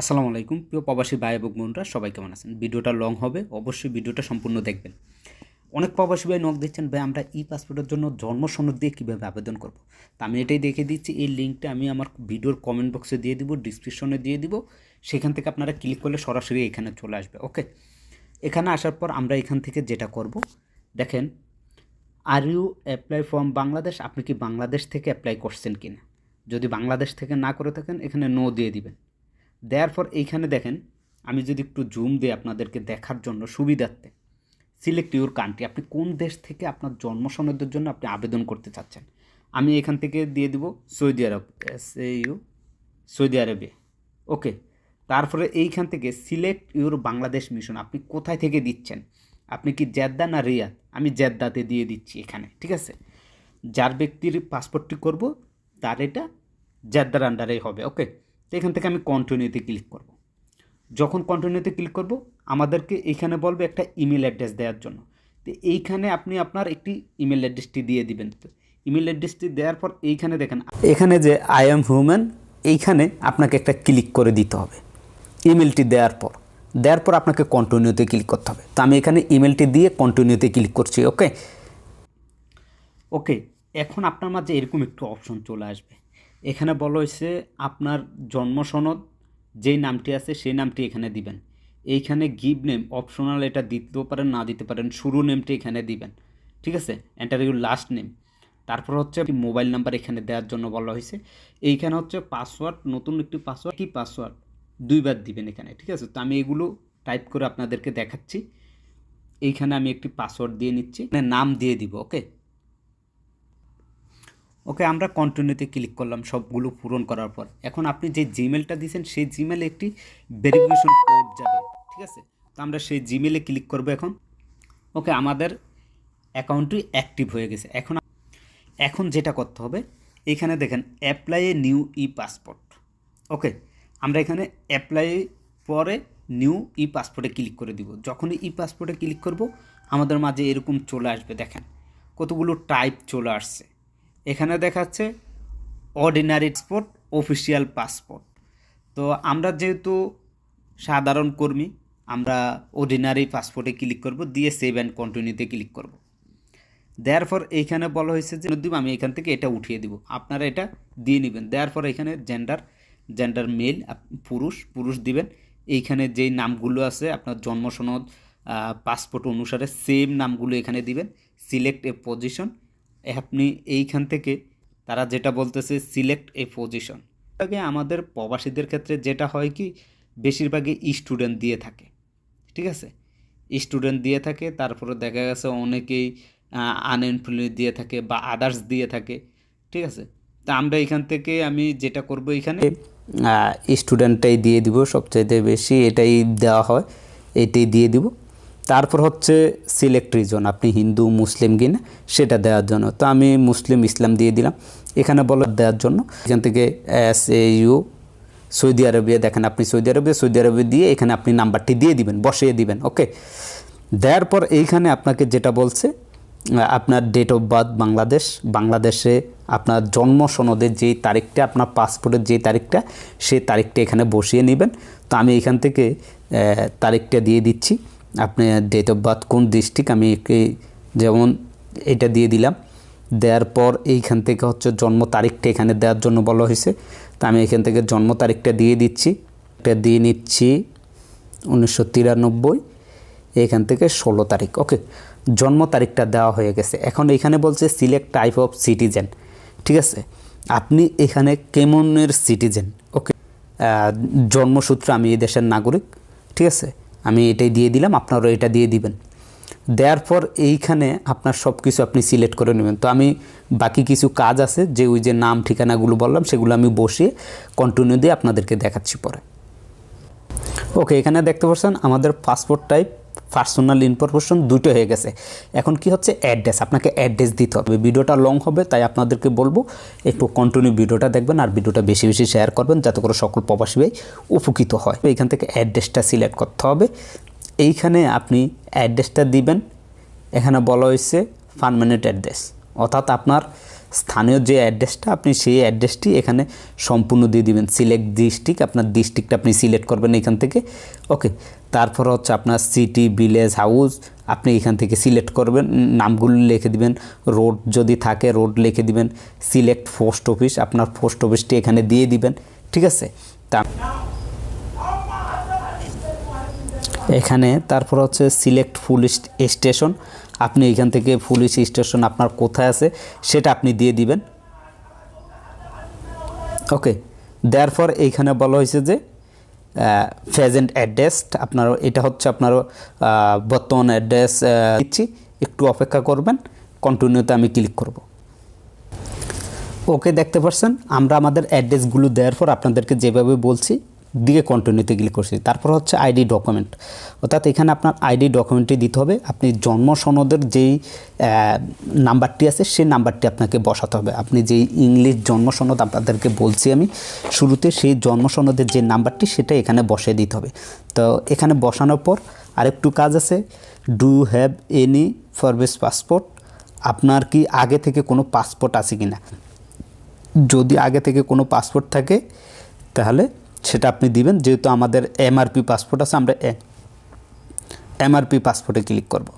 আসসালামু আলাইকুম। প্রিয় প্রবাসী ভাই এবং বোনরা, সবাই কেমন আছেন? ভিডিওটা লং হবে, অবশ্যই ভিডিওটা সম্পূর্ণ দেখবেন। অনেক প্রবাসী ভাই নক দিচ্ছেন, ভাই, আমরা ই পাসপোর্টের জন্য জন্ম সনদ দিয়ে কীভাবে আবেদন করব? তা আমি এটাই দেখে দিচ্ছি, এই লিঙ্কটা আমি আমার ভিডিওর কমেন্ট বক্সে দিয়ে দিব ডিসক্রিপশনে দিয়ে দিব। সেখান থেকে আপনারা ক্লিক করলে সরাসরি এখানে চলে আসবে ওকে এখানে আসার পর আমরা এখান থেকে যেটা করব, দেখেন are you apply from Bangladesh আপনি কি বাংলাদেশ থেকে অ্যাপ্লাই করছেন কি না যদি বাংলাদেশ থেকে না করে থাকেন, এখানে নো দিয়ে দিবেন। দেওয়ার পর এইখানে দেখেন, আমি যদি একটু জুম দিই আপনাদেরকে দেখার জন্য সুবিধার্থে সিলেক্ট ইউর কান্ট্রি আপনি কোন দেশ থেকে আপনার জন্ম সনদের জন্য আপনি আবেদন করতে চাচ্ছেন? আমি এখান থেকে দিয়ে দিব Saudi Arab S U Saudi আরবে। ওকে তারপরে এইখান থেকে সিলেক্ট ইউর বাংলাদেশ মিশন আপনি কোথায় থেকে দিচ্ছেন? আপনি কি জেদ্দা না রিয়াদ? আমি জেদ্দাতে দিয়ে দিচ্ছি এখানে, ঠিক আছে? যার ব্যক্তির পাসপোর্টটি করব, তার এটা জেদ্দার আন্ডারেই হবে ওকে তো এখান থেকে আমি কন্টিনিউতে ক্লিক করব। যখন কন্টিনিউতে ক্লিক করব, আমাদেরকে এইখানে বলবে একটা ইমেল অ্যাড্রেস দেওয়ার জন্য। তো এইখানে আপনি আপনার একটি ইমেল অ্যাড্রেসটি দিয়ে দিবেন। ইমেল অ্যাড্রেসটি দেওয়ার পর এইখানে দেখেন, এখানে যে আই এম হিউম্যান এইখানে আপনাকে একটা ক্লিক করে দিতে হবে। ইমেলটি দেওয়ার পর। দেওয়ার পর আপনাকে কন্টিনিউতে ক্লিক করতে হবে। তো আমি এখানে ইমেলটি দিয়ে কন্টিনিউতে ক্লিক করছি ওকে ওকে এখন আপনার মাঝে এরকম একটু অপশন চলে আসবে। এখানে বলা হয়েছে আপনার জন্ম সনদ যেই নামটি আছে সেই নামটি এখানে দিবেন। এইখানে গিভ নেম অপশনাল এটা দিতেও পারেন, না দিতে পারেন, শুরু নেমটি এখানে দিবেন। ঠিক আছে? এন্টার ইউর লাস্ট নেম তারপর হচ্ছে মোবাইল নাম্বার এখানে দেওয়ার জন্য বলা হয়েছে। এইখানে হচ্ছে পাসওয়ার্ড নতুন একটি পাসওয়ার্ড কি পাসওয়ার্ড দুইবার দিবেন এখানে। ঠিক আছে? তো আমি এগুলো টাইপ করে আপনাদেরকে দেখাচ্ছি। এইখানে আমি একটি পাসওয়ার্ড দিয়ে নিচ্ছি। মানে নাম দিয়ে দিব ওকে ওকে আমরা কন্টিনিউতে ক্লিক করলাম, সবগুলো পূরণ করার পর। এখন আপনি যে জিমেলটা দিয়েছেন সেই জিমেলে একটি ভেরিফিকেশন কোড যাবে, ঠিক আছে? তো আমরা সেই জিমেলে ক্লিক করব এখন। ওকে, আমাদের অ্যাকাউন্টটি অ্যাক্টিভ হয়ে গেছে। এখন এখন যেটা করতে হবে, এখানে দেখেন apply a new e passport okay, আমরা এখানে অ্যাপ্লাই পরে নিউ ই পাসপোর্টে ক্লিক করে দিব। যখনই ই পাসপোর্টে ক্লিক করব, আমাদের মাঝে এরকম চলে আসবে, দেখেন। কতগুলো টাইপ চলে আসছে। এখানে দেখাচ্ছে অর্ডিনারি পাসপোর্ট অফিসিয়াল পাসপোর্ট তো আমরা যেহেতু সাধারণ কর্মী, আমরা অর্ডিনারি পাসপোর্টে ক্লিক করব, দিয়ে সেভ অ্যান্ড কন্টিনিউতে ক্লিক করব। দেওয়ার পর এইখানে বলা হয়েছে যে দিব আমি এখান থেকে এটা উঠিয়ে দিব। আপনারা এটা দিয়ে নেবেন। দেওয়ার পর এখানে জেন্ডার জেন্ডার মেল পুরুষ পুরুষ দিবেন। এইখানে যেই নামগুলো আছে, আপনার জন্ম সনদ পাসপোর্ট অনুসারে সেম নামগুলো এখানে দিবেন। সিলেক্ট এ পজিশন আপনি এইখান থেকে তারা যেটা বলতেছে সিলেক্ট এ পজিশন আগে আমাদের প্রবাসীদের ক্ষেত্রে যেটা হয় কি, বেশিরভাগই স্টুডেন্ট দিয়ে থাকে। ঠিক আছে? স্টুডেন্ট দিয়ে থাকে, তারপরে দেখা গেছে অনেকেই আনএমপ্লয়েড দিয়ে থাকে বা আদার্স দিয়ে থাকে। ঠিক আছে? তা আমরা এখান থেকে আমি যেটা করব এখানে স্টুডেন্টটাই দিয়ে দিব। সবচাইতে বেশি এটাই দেওয়া হয়, এটাই দিয়ে দিব। তারপর হচ্ছে সিলেক্ট রিজন আপনি হিন্দু, মুসলিম কিনা সেটা দেওয়ার জন্য। তো আমি মুসলিম, ইসলাম দিয়ে দিলাম। এখানে বলো দেওয়ার জন্য, এখান থেকে S A U Saudi Arabia দেখেন আপনি সৌদি আরবিয়া সৌদি আরবিয়া দিয়ে এখানে আপনি নাম্বারটি দিয়ে দিবেন, বসিয়ে দিবেন ওকে দেওয়ার পর এইখানে আপনাকে যেটা বলছে আপনার ডেট অফ বার্থ বাংলাদেশ, বাংলাদেশে আপনার জন্ম সনদের যেই তারিখটা, আপনার পাসপোর্টের যেই তারিখটা, সেই তারিখটা এখানে বসিয়ে নেবেন। তো আমি এখান থেকে তারিখটা দিয়ে দিচ্ছি। আপনি ডেট অফ বার্থ কোন ডিস্ট্রিক্ট আমি একে যেমন এটা দিয়ে দিলাম। দেওয়ার পর এইখান থেকে হচ্ছে জন্ম তারিখটা এখানে দেওয়ার জন্য বলা হয়েছে। তো আমি এখান থেকে জন্ম তারিখটা দিয়ে দিচ্ছি। এটা দিয়ে নিচ্ছি উনিশশো তিরানব্বই। এখান থেকে ষোলো তারিখ, ওকে। জন্ম তারিখটা দেওয়া হয়ে গেছে। এখন এখানে বলছে সিলেক্ট টাইপ অফ সিটিজেন ঠিক আছে? আপনি এখানে কেমনের সিটিজেন ওকে? জন্মসূত্র আমি এই দেশের নাগরিক, ঠিক আছে? আমি এটাই দিয়ে দিলাম, আপনারও এটা দিয়ে দিবেন। দেওয়ার পর এইখানে আপনার সব কিছু আপনি সিলেক্ট করে নেবেন। তো আমি বাকি কিছু কাজ আছে, যে ওই যে নাম, ঠিকানাগুলো বললাম, সেগুলো আমি বসে কন্টিনিউ দিয়ে আপনাদেরকে দেখাচ্ছি পরে। ওকে, এখানে দেখতে পাচ্ছেন আমাদের পাসপোর্ট টাইপ পার্সোনাল ইনফরমেশন দুটো হয়ে গেছে। এখন কি হচ্ছে? অ্যাড্রেস আপনাকে অ্যাড্রেস দিতে হবে। ভিডিওটা লং হবে, তাই আপনাদেরকে বলব, একটু কন্টিনিউ ভিডিওটা দেখবেন আর ভিডিওটা বেশি বেশি শেয়ার করবেন, যাতে করে সকল প্রবাসী ভাই উপকৃত হয়। এইখান থেকে অ্যাড্রেসটা সিলেক্ট করতে হবে। এইখানে আপনি অ্যাড্রেসটা দিবেন। এখানে বলা হয়েছে পারমানেন্ট অ্যাড্রেস অর্থাৎ আপনার স্থানীয় যে অ্যাড্রেসটা, আপনি সেই অ্যাড্রেসটি এখানে সম্পূর্ণ দিয়ে দিবেন। সিলেক্ট ডিস্ট্রিক্ট আপনার ডিস্ট্রিক্ট আপনি সিলেক্ট করবেন এখান থেকে। ওকে তারপর হচ্ছে আপনার সিটি ভিলেজ হাউস আপনি এখান থেকে সিলেক্ট করবেন, নামগুলো লিখে দিবেন। রোড যদি থাকে রোড লিখে দিবেন। সিলেক্ট পোস্ট অফিস আপনার পোস্ট অফিসটি এখানে দিয়ে দিবেন। ঠিক আছে? তা এখানে তারপর হচ্ছে সিলেক্ট ফুল স্টেশন আপনি এখান থেকে পুলিশ স্টেশন আপনার কোথায় আছে, সেটা আপনি দিয়ে দিবেন। ওকে দেওয়ার পর এইখানে বলা হয়েছে যে প্রেজেন্ট অ্যাড্রেস, আপনার এটা হচ্ছে আপনার বর্তমান অ্যাড্রেস দিচ্ছি, একটু অপেক্ষা করবেন, কন্টিনিউতে আমি ক্লিক করব। ওকে, দেখতে পাচ্ছেন, আমরা আমাদের অ্যাড্রেসগুলো দেওয়ার পর আপনাদেরকে যেভাবে বলছি দিকে কন্টিনিউতে ক্লিক করছি। তারপর হচ্ছে আইডি ডকুমেন্ট অর্থাৎ এখানে আপনার আইডি ডকুমেন্টটি দিতে হবে। আপনি জন্ম সনদের যেই নাম্বারটি আছে, সেই নাম্বারটি আপনাকে বসাতে হবে। আপনি যেই ইংলিশ জন্ম সনদ আপনাদেরকে বলছি আমি, শুরুতে সেই জন্ম সনদের যে নাম্বারটি সেটা এখানে বসিয়ে দিতে হবে। তো এখানে বসানোর পর আরেকটু কাজ আছে। Do have any previous passport আপনার কি আগে থেকে কোনো পাসপোর্ট আছে কি না যদি আগে থেকে কোনো পাসপোর্ট থাকে, তাহলে সেটা আপনি দিবেন, যেহেতু আমাদের এমআরপি পাসপোর্ট আছে, আমরা এমআরপি পাসপোর্টে ক্লিক করব।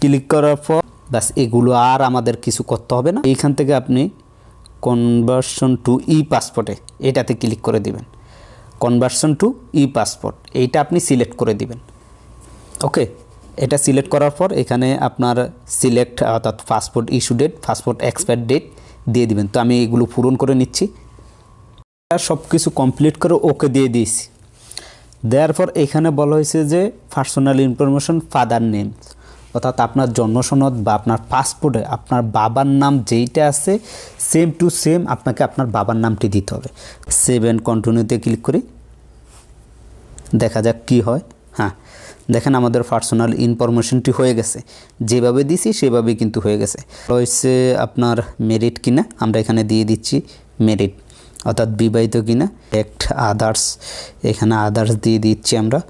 ক্লিক করার পর, ব্যাস, এগুলো আর আমাদের কিছু করতে হবে না। এইখান থেকে আপনি কনভার্সন টু ই পাসপোর্টে এটাতে ক্লিক করে দিবেন। কনভার্সন টু ই পাসপোর্ট এইটা আপনি সিলেক্ট করে দিবেন। ওকে এটা সিলেক্ট করার পর, এখানে আপনার সিলেক্ট অর্থাৎ passport issue date passport expire date দিয়ে দিবেন। তো আমি এগুলো পূরণ করে নিচ্ছি। সব কিছু কমপ্লিট করে ওকে দিয়ে দিয়েছি। দেওয়ার পর এখানে বলা হয়েছে যে পার্সোনাল ইনফরমেশন ফাদার নেম অর্থাৎ আপনার জন্মসনদ বা আপনার পাসপোর্টে আপনার বাবার নাম যেইটা আছে সেম টু সেম আপনাকে আপনার বাবার নামটি দিতে হবে। সেভ অ্যান্ড কন্টিনিউতে ক্লিক করি। দেখা যাক কি হয়। হ্যাঁ দেখেন আমাদের পার্সোনাল ইনফরমেশনটি হয়ে গেছে। যেভাবে দিছি সেভাবেই কিন্তু হয়ে গেছে। রয়েছে আপনার মেরিট কিনা, আমরা এখানে দিয়ে দিচ্ছি মেরিট অর্থাৎ বিবাহিত কিনা এক আদার্স এখানে আদার্স দিয়ে দিচ্ছি আমরা।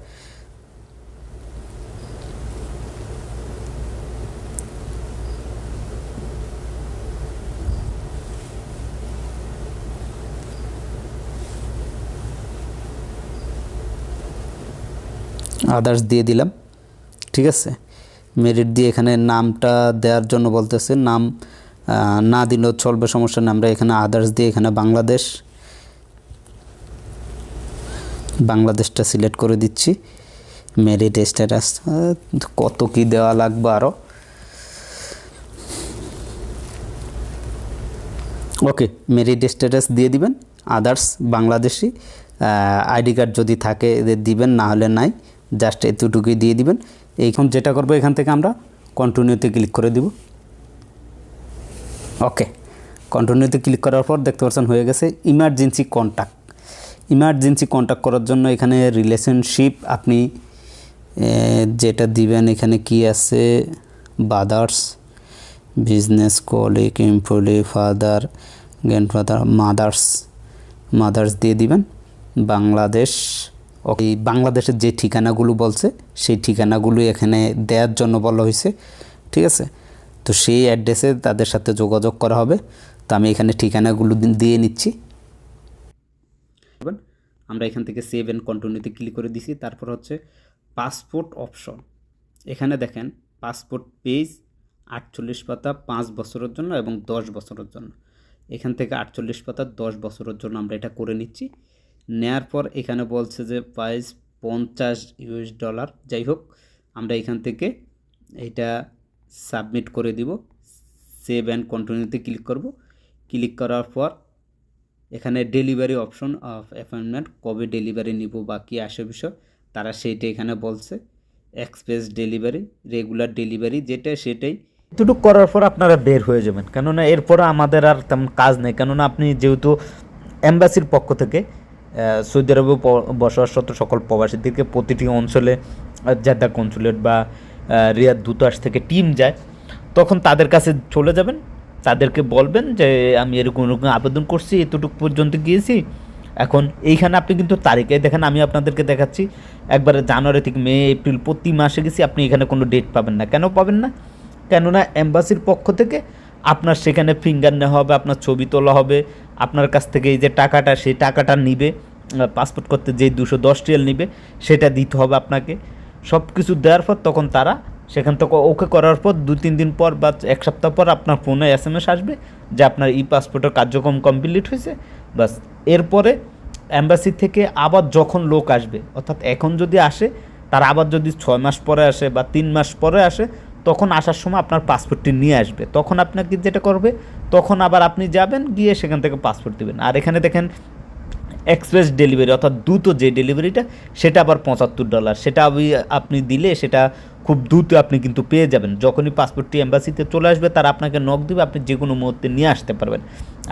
আদার্স দিয়ে দিলাম, ঠিক আছে? মেরিট দিয়ে এখানে নামটা দেওয়ার জন্য বলতেছে, নাম না দিলেও চলবে, সমস্যা না আমরা এখানে আদার্স দিয়ে এখানে বাংলাদেশ, বাংলাদেশটা সিলেক্ট করে দিচ্ছি। মেরিট স্ট্যাটাস কত কি দেওয়া লাগবে আরও ওকে মেরিট স্ট্যাটাস দিয়ে দিবেন আদার্স বাংলাদেশি আইডি কার্ড যদি থাকে, এদের দিবেন, না হলে নাই জাস্ট এতটুকুই দিয়ে দিবেন। এইখন যেটা করব, এখান থেকে আমরা কন্টিনিউতে ক্লিক করে দিব। ওকে কন্টিনিউতে ক্লিক করার পর দেখতে পাচ্ছেন হয়ে গেছে ইমার্জেন্সি কন্ট্যাক্ট ইমার্জেন্সি কন্ট্যাক্ট করার জন্য এখানে রিলেশনশিপ আপনি যেটা দিবেন এখানে কি আছে? Brothers business colleague employee father grandfather mothers mothers দিয়ে দিবেন। বাংলাদেশ এই বাংলাদেশের যে ঠিকানাগুলো বলছে, সেই ঠিকানাগুলো এখানে দেওয়ার জন্য বলা হয়েছে। ঠিক আছে? তো সেই অ্যাড্রেসে তাদের সাথে যোগাযোগ করা হবে। তো আমি এখানে ঠিকানাগুলো দিয়ে নিচ্ছি। আমরা এখান থেকে সেভ অ্যান্ড কন্টিনিউতে ক্লিক করে দিছি। তারপর হচ্ছে পাসপোর্ট অপশন এখানে দেখেন পাসপোর্ট পেজ আটচল্লিশ পাতা পাঁচ বছরের জন্য এবং দশ বছরের জন্য। এখান থেকে আটচল্লিশ পাতা দশ বছরের জন্য আমরা এটা করে নিচ্ছি। নেয়ার পর এখানে বলছে যে প্রাইস পঞ্চাশ ইউএস ডলার যাই হোক, আমরা এখান থেকে এইটা সাবমিট করে দিব, সেভ অ্যান্ড কন্টিনিউতে ক্লিক করব। ক্লিক করার পর এখানে ডেলিভারি অপশন অফ অ্যাপয়েন্টমেন্ট, কবে ডেলিভারি নিব বা কী আসে বিষয়, তারা সেইটা এখানে বলছে। এক্সপ্রেস ডেলিভারি, রেগুলার ডেলিভারি যেটা সেটাই। এতটুকু করার পর আপনারা বের হয়ে যাবেন, কেননা এরপর আমাদের আর তেমন কাজ নেই, কেননা আপনি যেহেতু এম্বাসির পক্ষ থেকে সৌদি আরবে বসবাসরত সকল প্রবাসীদেরকে প্রতিটি অঞ্চলে জেদ্দা কনসুলেট বা রিয়াদ দূতাবাস থেকে টিম যায়, তখন তাদের কাছে চলে যাবেন। তাদেরকে বলবেন যে, আমি এরকম এরকম আবেদন করছি, এতটুকু পর্যন্ত গিয়েছি। এখন এইখানে আপনি কিন্তু তারিখে দেখেন, আমি আপনাদেরকে দেখাচ্ছি। একবারে জানুয়ারি থেকে মে, এপ্রিল প্রতি মাসে গেছি, আপনি এখানে কোনো ডেট পাবেন না। কেন পাবেন না? কেননা এম্বাসির পক্ষ থেকে আপনার সেখানে ফিঙ্গার নেওয়া হবে, আপনার ছবি তোলা হবে, আপনার কাছ থেকে এই যে টাকাটা, সেই টাকাটা নিবে পাসপোর্ট করতে যে দুশো দশ রিয়াল নিবে, সেটা দিতে হবে আপনাকে। সব কিছু দেওয়ার পর তখন তারা সেখান থেকে ওকে করার পর দু, তিন দিন পর বা এক সপ্তাহ পর আপনার ফোনে এস এম এস আসবে যে আপনার ই পাসপোর্টের কার্যক্রম কমপ্লিট হয়েছে। বাস, এরপরে অ্যাম্বাসি থেকে আবার যখন লোক আসবে, অর্থাৎ এখন যদি আসে, তার আবার যদি ছয় মাস পরে আসে বা তিন মাস পরে আসে, তখন আসার সময় আপনার পাসপোর্টটি নিয়ে আসবে। তখন আপনাকে যেটা করবে, তখন আবার আপনি যাবেন, গিয়ে সেখান থেকে পাসপোর্ট দেবেন। আর এখানে দেখেন এক্সপ্রেস ডেলিভারি অর্থাৎ দ্রুত যে ডেলিভারিটা সেটা আবার পঁচাত্তর ডলার সেটা আপনি দিলে সেটা খুব দ্রুত আপনি কিন্তু পেয়ে যাবেন। যখনই পাসপোর্টটি এম্বাসিতে চলে আসবে, তারা আপনাকে নক দেবে, আপনি যে কোনো মুহূর্তে নিয়ে আসতে পারবেন।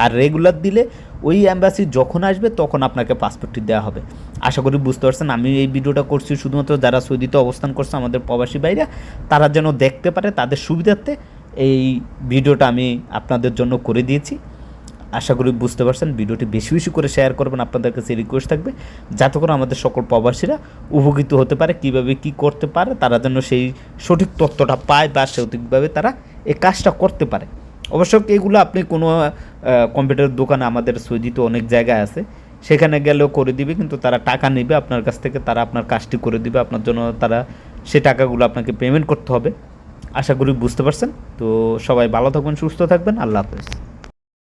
আর রেগুলার দিলে ওই অ্যাম্বাসি যখন আসবে, তখন আপনাকে পাসপোর্টটি দেওয়া হবে। আশা করি বুঝতে পারছেন, আমি এই ভিডিওটা করছি শুধুমাত্র যারা সৌদিতে অবস্থান করছে, আমাদের প্রবাসী বাইরা তারা যেন দেখতে পারে, তাদের সুবিধার্থে এই ভিডিওটা আমি আপনাদের জন্য করে দিয়েছি। আশা করি বুঝতে পারছেন। ভিডিওটি বেশি বেশি করে শেয়ার করবেন। আপনাদের কাছে রিকোয়েস্ট থাকবে, যাতে করে আমাদের সকল প্রবাসীরা উপকৃত হতে পারে, কীভাবে কি করতে পারে, তারা যেন সেই সঠিক তথ্যটা পায় বা সঠিকভাবে তারা এই কাজটা করতে পারে। অবশ্য এগুলো আপনি কোনো কম্পিউটার দোকানে আমাদের সৌদিতে অনেক জায়গায় আছে, সেখানে গেলেও করে দিবে, কিন্তু তারা টাকা নেবে, আপনার কাছ থেকে তারা আপনার কাজটি করে দিবে, আপনার জন্য তারা সে টাকাগুলো আপনাকে পেমেন্ট করতে হবে। আশা করি বুঝতে পারছেন। তো সবাই ভালো থাকবেন, সুস্থ থাকবেন। আল্লাহ হাফেজ।